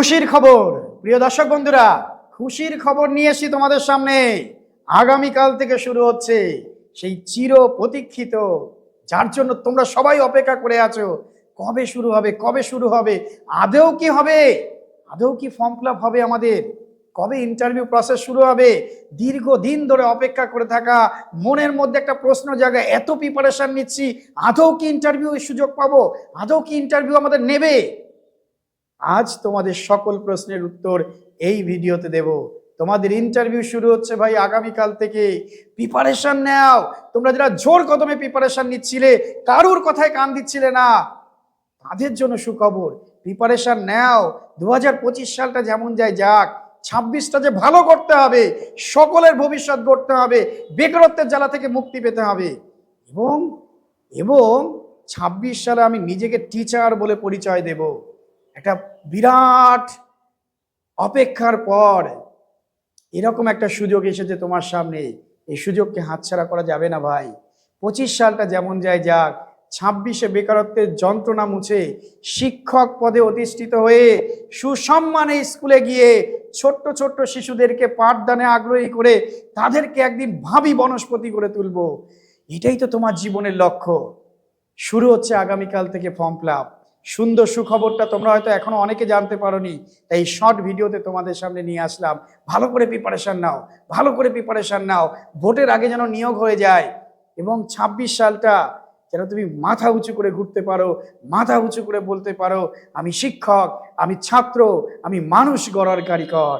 খুশির খবর। প্রিয় দর্শক বন্ধুরা, খুশির খবর নিয়ে এসি তোমাদের সামনে। আগামীকাল থেকে শুরু হচ্ছে সেই চির প্রতীক্ষিত, যার জন্য তোমরা সবাই অপেক্ষা করে আছো। কবে শুরু হবে, কবে শুরু হবে, আদৌ কি হবে? আদৌ কি ফর্ম ফিল হবে আমাদের? কবে ইন্টারভিউ প্রসেস শুরু হবে? দীর্ঘদিন ধরে অপেক্ষা করে থাকা, মনের মধ্যে একটা প্রশ্ন জায়গা এত প্রিপারেশন নিচ্ছি, আদৌ কি ইন্টারভিউ সুযোগ পাবো? আদৌ কি ইন্টারভিউ আমাদের নেবে? আজ তোমাদের সকল প্রশ্নের উত্তর এই ভিডিওতে দেব। তোমাদের ইন্টারভিউ শুরু হচ্ছে ভাই আগামীকাল থেকে। প্রিপারেশন নাও। তোমরা যারা জোর কদমে প্রিপারেশন নিচ্ছিলে, কারুর কথায় কান দিচ্ছিলে না। তাদের জন্য সুখবর। প্রিপারেশন নাও। দু পঁচিশ সালটা যেমন যায় যাক, ছাব্বিশটা যে ভালো করতে হবে, সকলের ভবিষ্যৎ গড়তে হবে, বেকারত্বের জ্বালা থেকে মুক্তি পেতে হবে। এবং এবং ছাব্বিশ সালে আমি নিজেকে টিচার বলে পরিচয় দেব। একটা বিরাট অপেক্ষার পর এরকম একটা সুযোগ এসেছে তোমার সামনে। এই সুযোগকে হাতছাড়া করা যাবে না ভাই। পঁচিশ সালটা যেমন যায় যাক, ছাব্বিশে বেকারত্বের যন্ত্রণা মুছে শিক্ষক পদে অধিষ্ঠিত হয়ে সুসম্মানে স্কুলে গিয়ে ছোট্ট ছোট্ট শিশুদেরকে পাঠদানে আগ্রহী করে তাদেরকে একদিন ভাবি বনস্পতি করে তুলবো। এটাই তো তোমার জীবনের লক্ষ্য। শুরু হচ্ছে আগামীকাল থেকে ফর্ম ফিল সুন্দর সুখবরটা তোমরা হয়তো এখনও অনেকে জানতে পারোনি। তাই শর্ট ভিডিওতে তোমাদের সামনে নিয়ে আসলাম। ভালো করে প্রিপারেশান নাও, ভালো করে প্রিপারেশান নাও। ভোটের আগে যেন নিয়োগ হয়ে যায় এবং ২৬ সালটা যেন তুমি মাথা উঁচু করে ঘুরতে পারো, মাথা উঁচু করে বলতে পারো, আমি শিক্ষক, আমি ছাত্র, আমি মানুষ গড়ার কারিগর।